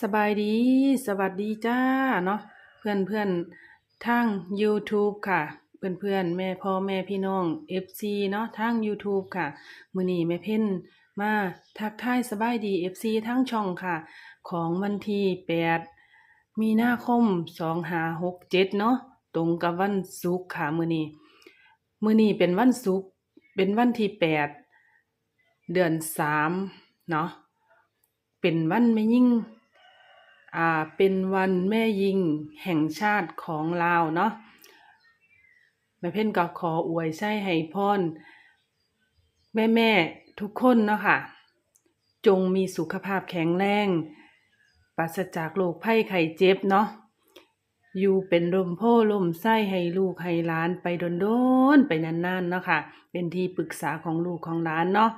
สบายดี สวัสดีจ้าเนาะเพื่อนเพื่อนทาง YouTube ค่ะ เพื่อนเพื่อนแม่พ่อแม่พี่น้อง FC เนาะทาง YouTube ค่ะมือนี้แม่เพ่นมาทักทายสบายดี FC ทั้งช่องค่ะ ของวันที่8มีนาคม2567เนาะตรงกับวันศุกร์ค่ะมือนี้มือนี้เป็นวันศุกร์เป็นวันที่8เดือน3เนาะเป็นวันแม่ยิ่ง อ่าเป็นวันแม่ยิงแห่งชาติของลาวเนาะแม่เพ่นก็ขออวยไส้ให้พรแม่แม่ๆทุกคนเนาะค่ะ จงมีสุขภาพแข็งแรงปราศจากโรคภัยไข้เจ็บเนาะอยู่เป็นลมโพลมไส้ให้ลูกให้หลานไปโดนๆไปนานๆเนาะค่ะ เป็นที่ปรึกษาของลูกของหลานเนาะ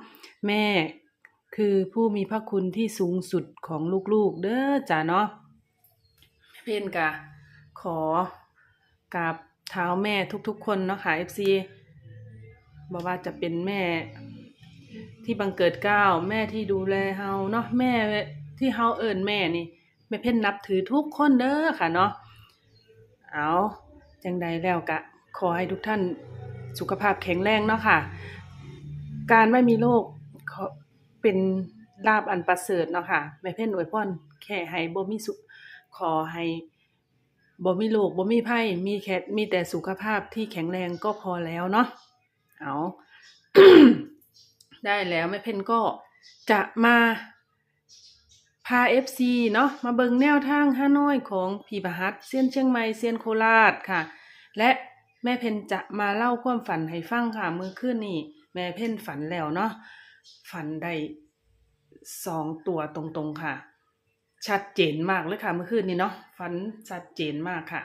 แม่ คือผู้มีพระคุณที่สูงสุดของลูกๆ เด้อจ้าเนาะเพ่นกะขอกราบเท้าแม่ทุกๆ คนเนาะค่ะ FC บ่ว่าจะเป็นแม่ที่บังเกิดเก้าแม่ที่ดูแลเฮาเนาะแม่ที่เฮาเอิ้นแม่นี่แม่เพ่นนับถือทุกคนเด้อค่ะเนาะเอาจังใดแล้วกะ ขอให้ทุกท่านสุขภาพแข็งแรงเนาะค่ะ การไม่มีโรค เป็นลาบอันประเสริฐเนาะค่ะแม่เพ่นอวยพรแค่ให้บ่มีสุขขอให้บ่มีโรคบ่มีภัยมีแค่มีแต่สุขภาพที่แข็งแรงก็พอแล้วเนาะเอาได้แล้วแม่เพ่นก็จะมาพา FC เนาะมาเบิงแนวทางฮานอยของพี่ประหัตเซียนเชียงใหม่เซียนโคราชค่ะ และแม่เพ่นจะมาเล่าความฝันให้ฟังค่ะเมื่อคืนนี้แม่เพ่นฝันแล้วเนาะ ฝันได้สองตัวตรงๆค่ะ ชัดเจนมากเลยค่ะ เมื่อคืนนี้เนาะฝันชัดเจนมากค่ะ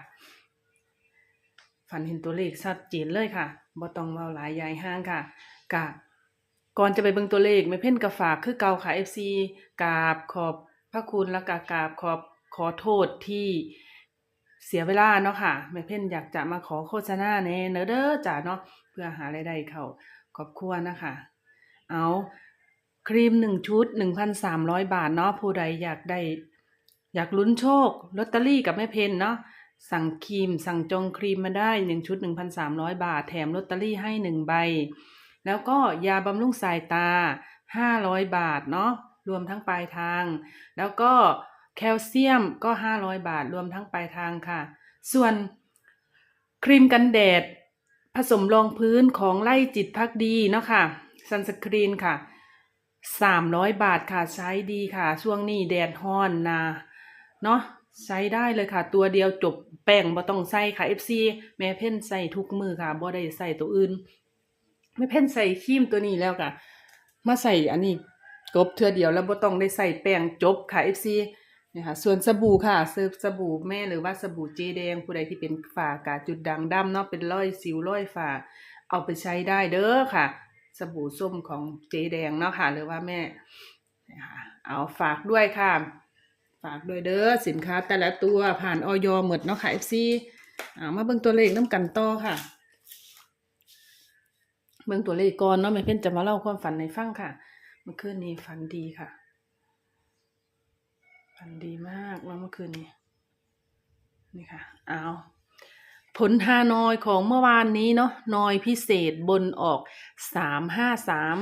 ฝันเห็นตัวเลขชัดเจนเลยค่ะบ่ต้องเว้าหลายยายห้างค่ะกะก่อนจะไปเบิ่งตัวเลขแม่เพ่นก็ฝากคือเก่าค่ะ FC กราบขอบพระคุณและกกราบขอบขอโทษที่เสียเวลาเนาะค่ะแม่เพ่นอยากจะมาขอโฆษณาแน่เนอเด้อจ้าเนาะเพื่อหารายได้เขาครอบครัวนะคะ เอาครีมหนึ่งชุดหนึ่งพันสามร้อยบาทเนาะผู้ใดอยากได้ อยากลุ้นโชคลอตเตอรี่กับแม่เพนเนาะสั่งครีม สั่งจองครีมมาได้หนึ่งชุดหนึ่งพันสามร้อยบาท แถมลอตเตอรี่ให้หนึ่งใบ แล้วก็ยาบำรุงสายตาห้าร้อยบาทเนาะรวมทั้งปลายทาง แล้วก็แคลเซียมก็ห้าร้อยบาทรวมทั้งปลายทางค่ะ ส่วนครีมกันแดด ผสมรองพื้นของไล่จิตพักดีเนาะค่ะ ซันสกรีนค่ะสามร้อยบาทค่ะใช้ดีค่ะ ช่วงนี้แดดฮ้อนนะเนาะใช้ได้เลยค่ะ ตัวเดียวจบแป้งบ่ต้องใส่ค่ะ FC แม่เพ่นใส่ทุกมือค่ะบ่ได้ใส่ตัวอื่นแม่เพ่นใส่ครีมตัวนี้แล้วค่ะ มาใส่อันนี้กบเทื่อเดียวแล้วบ่ต้องได้ใส่แป้งจบค่ะ FC เนี่ยค่ะส่วนสบู่ค่ะเซื้อสบู่แม่หรือว่าสบู่เจแดงผู้ใดที่เป็นฝ้ากาจุดด่างดำเนาะเป็นร้อยสิวร้อยฝ้าเอาไปใช้ได้เด้อค่ะ สบู่ส้มของเจแดงเนาะค่ะ หรือว่าแม่เอาฝากด้วยค่ะ ฝากด้วยเด้อสินค้าแต่ละตัวผ่านออยหมดเนาะค่ะ FC เอามาเบิ่งตัวเลขน้ำกันต่อค่ะเบิ่งตัวเลขก่อนเนาะแม่เพิ่อนจะมาเล่าความฝันให้ฟังค่ะ เมื่อคืนนี้ฝันดีค่ะ ฝันดีมากแล้วเมื่อคืนนี้นี่ค่ะ เอา ผลฮานอยของเมื่อวานนี้เนาะนอยพิเศษบนออกสามห้าสาม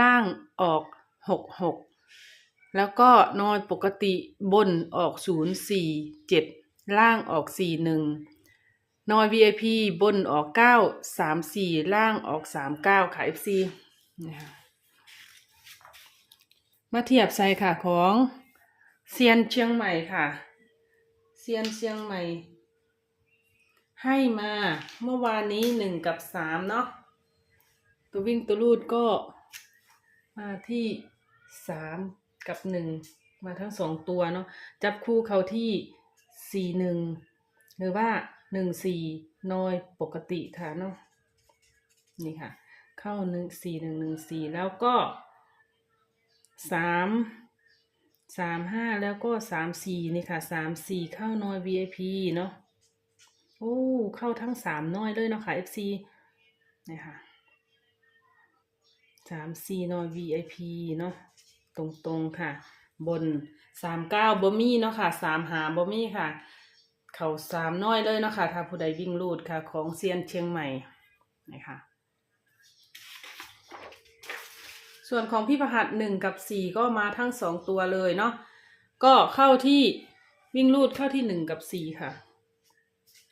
ล่างออกหกหกแล้วก็นอยปกติบนออกศูนย์สี่เจ็ดล่างออกสี่หนึ่งนอย VIP บนออกเก้าสามสี่ล่างออกสามเก้าค่ะ FC นี่ค่ะมาเทียบใส่ค่ะของเซียนเชียงใหม่ค่ะเซียนเชียงใหม่ ให้มาเมื่อวานนี้หนึ่งกับสามเนาะตัววิ่งตัวรูดก็มาที่สามกับหนึ่งมาทั้งสองตัวเนาะจับคู่เขาที่สี่หนึ่งหรือว่าหนึ่งสี่น้อยปกติค่ะเนาะนี่ค่ะ เข้าหนึ่งสี่หนึ่งหนึ่งสี่แล้วก็สามสามห้าแล้วก็สามสี่นี่ค่ะสามสี่เข้าน้อย VIP เนาะ โอ้ เข้าทั้งสามน้อยเลยเนาะค่ะ FC นี่ค่ะสามสี่นอย VIP เนาะตรงๆค่ะ บนสามเก้าบ่มีเนาะค่ะสามหาบ่มีค่ะ เขาสามน้อยเลยเนาะค่ะ ถ้าผู้ใดวิ่งรูดค่ะ ของเซียนเชียงใหม่นะคะส่วนของพี่ประหัดหนึ่งกับสี่ก็มาทั้งสองตัวเลยเนาะก็เข้าที่วิ่งรูดเข้าที่หนึ่งกับสี่ค่ะ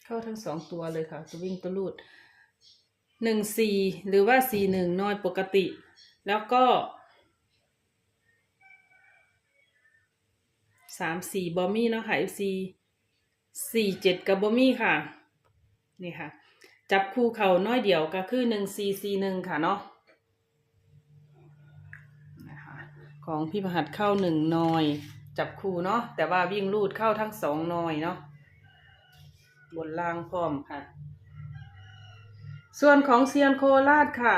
เข้าทั้งสองตัวเลยค่ะ ตัววิ่งตัวรูดหนึ่งสี่หรือว่าสี่หนึ่งน้อยปกติ แล้วก็สามสี่บอมมี่เนาะค่ะ FC สี่เจ็ดกับบอมมี่ค่ะ นี่ค่ะ จับคู่เขาน้อยเดียวก็คือหนึ่งสี่สี่หนึ่งค่ะเนาะนะคะของพี่ประหัดเข้าหนึ่งนอย จับคู่เนาะแต่ว่าวิ่งลูดเข้าทั้งสองนอยเนาะ บนล่างพร้อมค่ะ ส่วนของเซียนโคราชค่ะ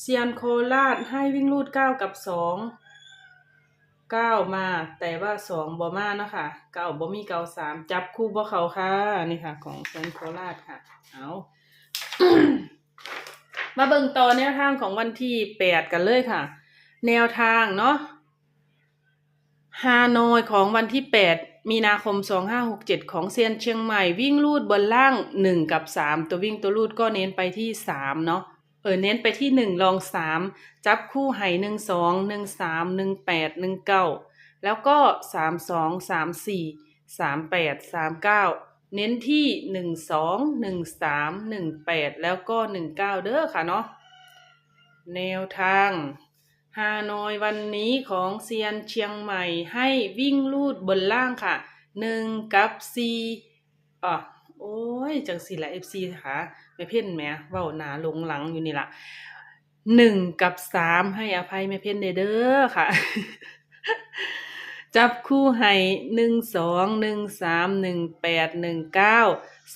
เซียนโคราชให้วิ่งลูดเก้ากับสองเก้ามา แต่ว่าสองบ่มาเนาะค่ะเก้าบ่มีเก้าสามจับคู่บ่เขาค่ะ นี่ค่ะ ของเซียนโคราชค่ะ เอามาเบิ่งต่อแนวทางของวันที่แปดกันเลยค่ะ แนวทางเนาะฮานอยของวันที่แปด มีนาคมสองห้าหกเจ็ดของเซียนเชียงใหม่วิ่งลูดบนล่างหนึ่งกับสามตัววิ่งตัวลูดก็เน้นไปที่สามเนาะเออเน้นไปที่หนึ่งลองสามจับคู่ไห่หนึ่งสองหนึ่งสามหนึ่งแปดหนึ่งเก้าแล้วก็สามสองสามสี่สามแปดสามเก้าเน้นที่หนึ่งสองหนึ่งสามหนึ่งแปดแล้วก็หนึ่งเก้าเด้อค่ะเนาะแนวทาง ฮานอยวันนี้ของเซียนเชียงใหม่ให้วิ่งลูดบนล่างค่ะหนึ่งกับสี่อะโอ้ย จังสี่ละเอฟซีค่ะไม่เพ่นแหม่เว้าหนาลงหลังอยู่นี่ละหนึ่งกับสามให้อภัยไม่เพ่นเด้อค่ะ จับคู่ให้หนึ่งสองหนึ่งสามหนึ่งแปดหนึ่งเก้า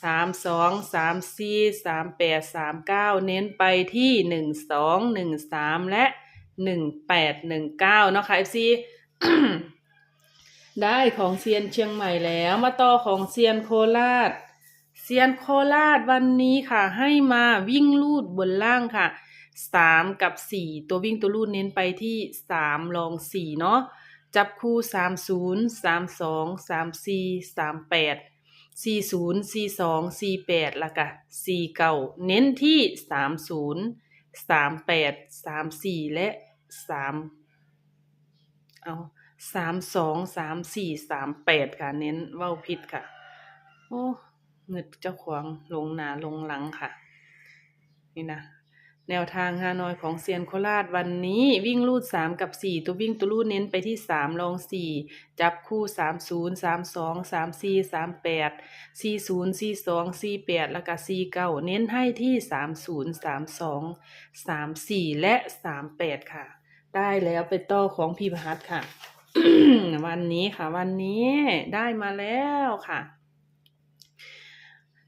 สามสองสามสี่สามแปดสามเก้าเน้นไปที่หนึ่งสองหนึ่งสามและ หนึ่งแปดหนึ่งเก้าเนาะค่ะ FC ได้ของเซียนเชียงใหม่แล้วมาต่อของเซียนโคราชเซียนโคราชวันนี้ค่ะ ให้มาวิ่งลูดบนล่างค่ะสามกับสี่ตัววิ่งตัวลูดเน้นไปที่สามลองสี่เนาะจับคู่สามศูนย์สามสองสามสี่สามแปดสี่ศูนย์สี่สองสี่แปดล้วก็สี่เก้าเน้นที่สามศูนย์สามแปดสามสี่และ สามเอาสามสองสามสี่สามแปดค่ะ เน้นเว้าผิดค่ะ โอ้เงิดเจ้าของลงหนาลงหลังค่ะ นี่นะ แนวทางฮานอยของเซียนโคราชวันนี้วิ่งลูดสามกับสี่ตัววิ่งตัวลูดเน้นไปที่สามลองสี่จับคู่สามศูนย์สามสองสามสี่สามแปดสี่ศูนย์สี่สองสี่แปดแล้วก็สี่เก้าเน้นให้ที่สามศูนย์สามสองสามสี่และสามแปดค่ะ ได้แล้วไปต่อของพี่พัดค่ะ วันนี้ค่ะ วันนี้ได้มาแล้วค่ะ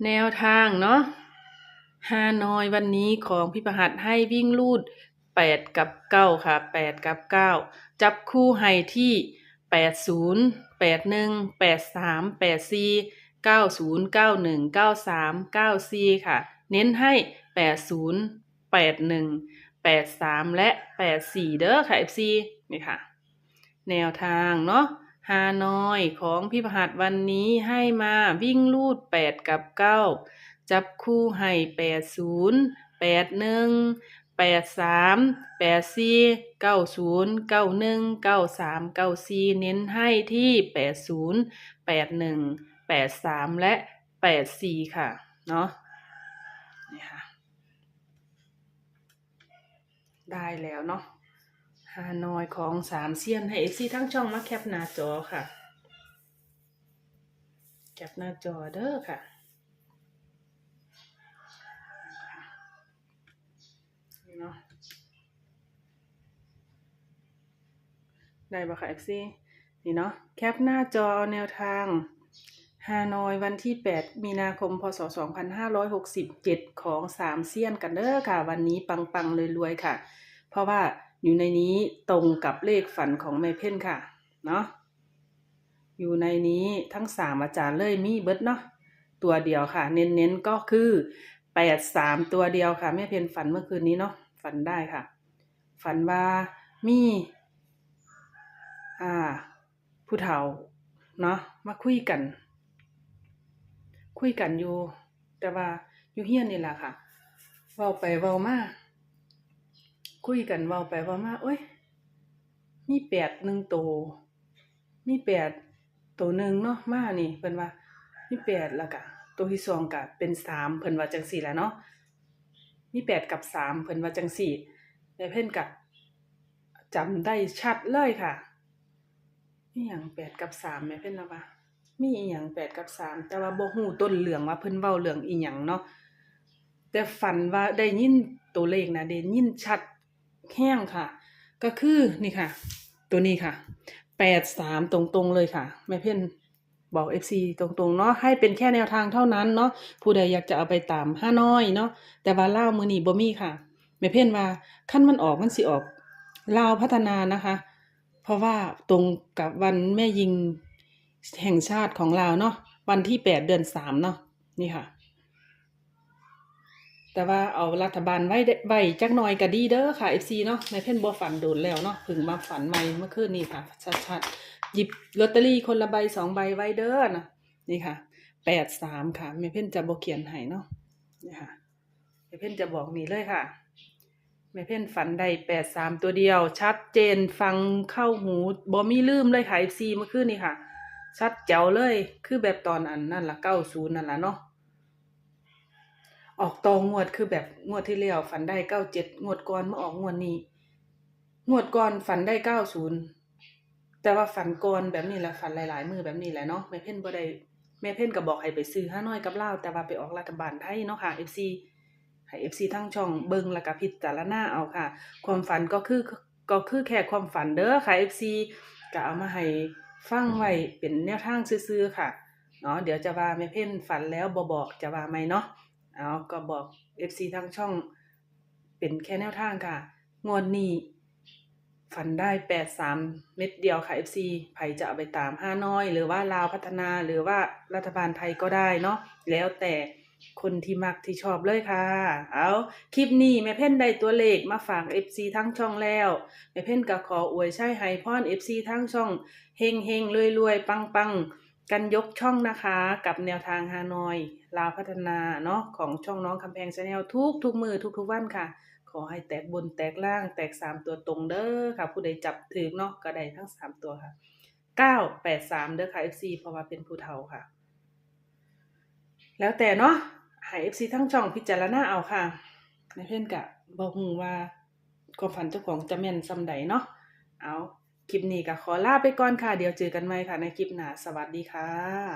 แนวทางเนาะ ฮานอยวันนี้ของพี่ประหัดให้วิ่งลูดแปดกับเก้าค่ะแปดกับเก้าจับคู่ให้ที่แปดศูนย์แปดหนึ่งแปดสามแปดสี่เก้าศูนย์เก้าหนึ่งเก้าสามเก้าสี่ค่ะ เน้นให้แปดศูนย์และแปดสี่เด้อค่ะ FC นี่ค่ะ แนวทางเนาะฮานอยของพี่ประหัดวันนี้ให้มาวิ่งลูดแปดกับเก้า จับคู่ให้แปดศูนย์แปดหนึ่งแปดสามแปดสี่เก้าศูนย์เก้าหนึ่งเก้าสามเก้าสี่เน้นให้ที่แปดศูนย์แปดหนึ่งแปดสามและแปดสี่ค่ะ เนาะนี่ค่ะ ได้แล้วเนาะฮานอยของสามเซียนให้เอฟซีทั้งช่องมาแคปหน้าจอค่ะ แคปหน้าจอเด้อค่ะ นี่ เนาะได้ปะคะเอซีนี่เนาะแคปหน้าจอแนวทางฮานอยวันที่ 8 มีนาคม พศ 2567 ของสามเซียนกันเด้อค่ะ วันนี้ปังๆเลยรวยๆค่ะ เพราะว่าอยู่ในนี้ตรงกับเลขฝันของแม่เพ่นค่ะ เนาะอยู่ในนี้ทั้งสามอาจารย์เลยมีเบิดเนาะตัวเดียวค่ะ เน้นๆก็คือแปดสามตัวเดียวค่ะ แม่เพ่นฝันเมื่อคืนนี้เนาะ ฝันได้ค่ะ ฝันว่ามีอ่า ผู้เฒ่าเนาะมาคุยกัน คุยกันอยู่ แต่ว่าอยู่เฮียนนี่แหละค่ะเว้าไปเว้ามาคุยกันเว้าไปเว้ามาโอ๊ยมีแปดหนึ่งโตวมีแปดโตวหนึ่งเนาะมานี่เพิ่นว่ามีแปดแล้วก็ตัวที่สองก็เป็นสามเพิ่นว่าจังซี่แหละเนาะ มีแปดกับสามเพิ่นว่าจังซี่แม่เพิ่นก็จำได้ชัดเลยค่ะมีหยังแปดกับสามแม่เพิ่นว่ามีอีหยังแปดกับสามแต่ว่าบ่ฮู้ต้นเรื่องว่าเพิ่นเว้าเรื่องอีหยังเนาะแต่ฝันว่าได้ยินตัวเลขนะได้ยินชัดแห้งค่ะ ก็คือนี่ค่ะ ตัวนี้ค่ะแปดสามตรงๆเลยค่ะแม่เพ่น บอก FC ตรงๆเนาะให้เป็นแค่แนวทางเท่านั้นเนาะผู้ใดอยากจะเอาไปตามห้าน้อยเนาะแต่ว่าเล่ามือนีบ่มีค่ะแม่เพ่นว่าขั้นมันออกมันสิออกลาวพัฒนานะคะ เพราะว่าตรงกับวันแม่ยิงแห่งชาติของลาวเนาะวันที่แปดเดือนสามเนาะนี่ค่ะ แต่ว่าเอารัฐบาลไว้ไว้จักหน่อยก็ดีเด้อค่ะ FC เนาะแม่เพ่นบ่ฝันโดนแล้วเนาะพิ่งมาฝันใหม่เมื่อคืนนี้ค่ะชัดๆ หยิบลอตเตอรี่คนละใบสองใบไว้เด้อนะนี่ค่ะแปดสามค่ะแม่เพ่นจะบ่เขียนให้เนาะนี่ค่ะแม่เพ่นจะบอกนี่เลยค่ะแม่เพ่นฝันได้แปดสามตัวเดียว ชัดเจนฟังเข้าหูบ่มีลืมเลยค่ะ FC เมื่อคืนนี้ค่ะ ชัดแจ๋วเลยคือแบบตอนอันนั่นละเก้าศูนย์นั่นละเนาะออกตองงวดคือแบบงวดที่แล้วฝันได้เก้าเจ็ดงวดก่อนมาออกงวดนี้ งวดก่อนฝันได้เก้าศูนย์ แต่ว่าฝันก่อนแบบนี้แหละฝันหลาย ๆ มือแบบนี้แหละเนาะแม่เพ่นบ่ได้แม่เพ่นก็บอกให้ไปซื้อห้าน้อยกับเล่าแต่ว่าไปออกรัฐบาลไทยเนาะค่ะ FC ให้ FC ทั้งช่องเบิงแล้วก็พิจารณาเอาค่ะ ความฝันก็คือก็คือแค่ความฝันเด้อค่ะ FC ก็เอามาให้ฟังไว้เป็นแนวทางซื่อๆค่ะเนาะเดี๋ยวจะว่าแม่เพ่นฝันแล้วบ่บอกจะว่าไหมเนาะเอาก็บอก FC ทางช่อง เป็นแค่แนวทางค่ะ งวดนี้ ฝันได้แปดสามเม็ดเดียวค่ะ FC ไผจะเอาไปตามห้าน้อย หรือว่าลาวพัฒนาหรือว่ารัฐบาลไทยก็ได้เนาะแล้วแต่คนที่มักที่ชอบเลยค่ะ เอาคลิปนี้แม่เพ่นได้ตัวเลขมาฝาก FC ทั้งช่องแล้วแม่เพ่นก็ขออวยใช้ให้พร FC ทั้งช่องเฮงเฮงรวยรวยปังปังกันยกช่องนะคะ กับแนวทางฮานอย ลาวพัฒนาเนาะของช่องน้องคำแพงชาแนลทุกทุกมือทุกทุกวันค่ะ ขอให้แตกบนแตกล่างแตกสามตัวตรงเด้อค่ะ ผู้ใดจับถือเนาะก็ได้ทั้งสามตัวค่ะเก้าแปดสามเด้อค่ะ FC เพราะว่าเป็นผู้เฒ่าค่ะ แล้วแต่เนาะให้ FC ทั้งช่องพิจารณาเอาค่ะในเพื่อนกะบอกว่าความฝันเจ้าของจะแม่นซำใดเนาะเอาคลิปนี้ก็ขอลาไปก่อนค่ะ เดี๋ยวเจอกันใหม่ค่ะในคลิปหน้าสวัสดีค่ะ